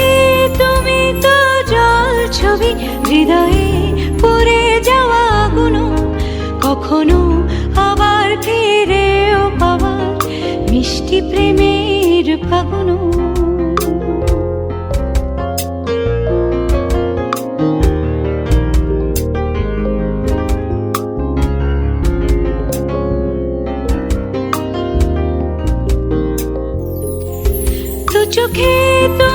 দেখে তুমি তো জল ছবি, হৃদয়ে পড়ে যাওয়া গুলো কখনো আবার ফিরেও পাওয়া মিষ্টি প্রেমের ফাগুনো চোখে তো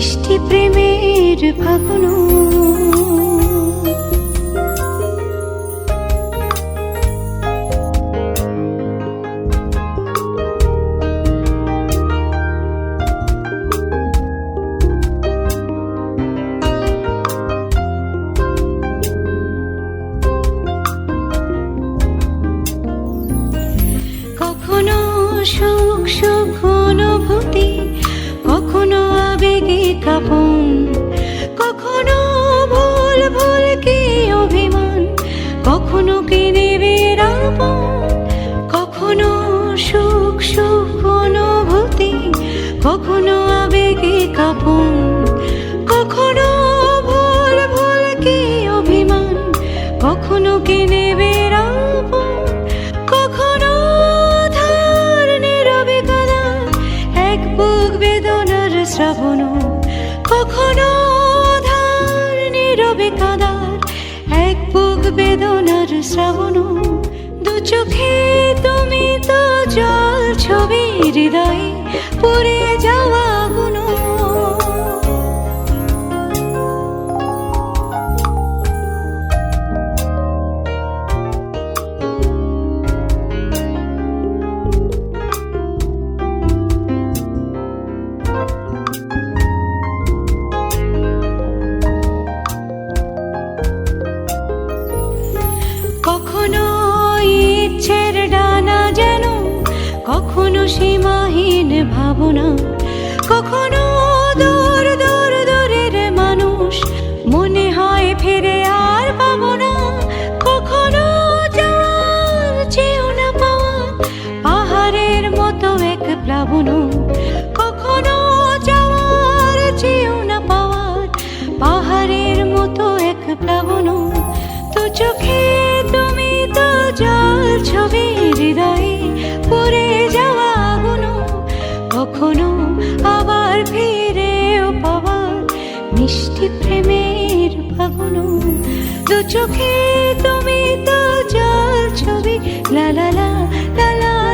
মিষ্টি প্রেমের ফাগুনো। কখনো আবেগে কাপন, কখনো ভুল ভুল কি অভিমান, কখনো কি নিবিড়াপন কখনো ধার নীরবে কাদা এক বুক বেদনার শ্রাবণ, কখনো ধার নীরবে কাদার এক বুক বেদনার শ্রাবণ, দু চোখে তুমি তো জল ছবি হৃদয়ে পড়ে কখনো সীমাহীন ভাবনা কখনো কখনো আবার ফিরেও পাওয়ার মিষ্টি প্রেমের ফাগুনো দু চোখে তুমি তো জল ছবি লালালা লা।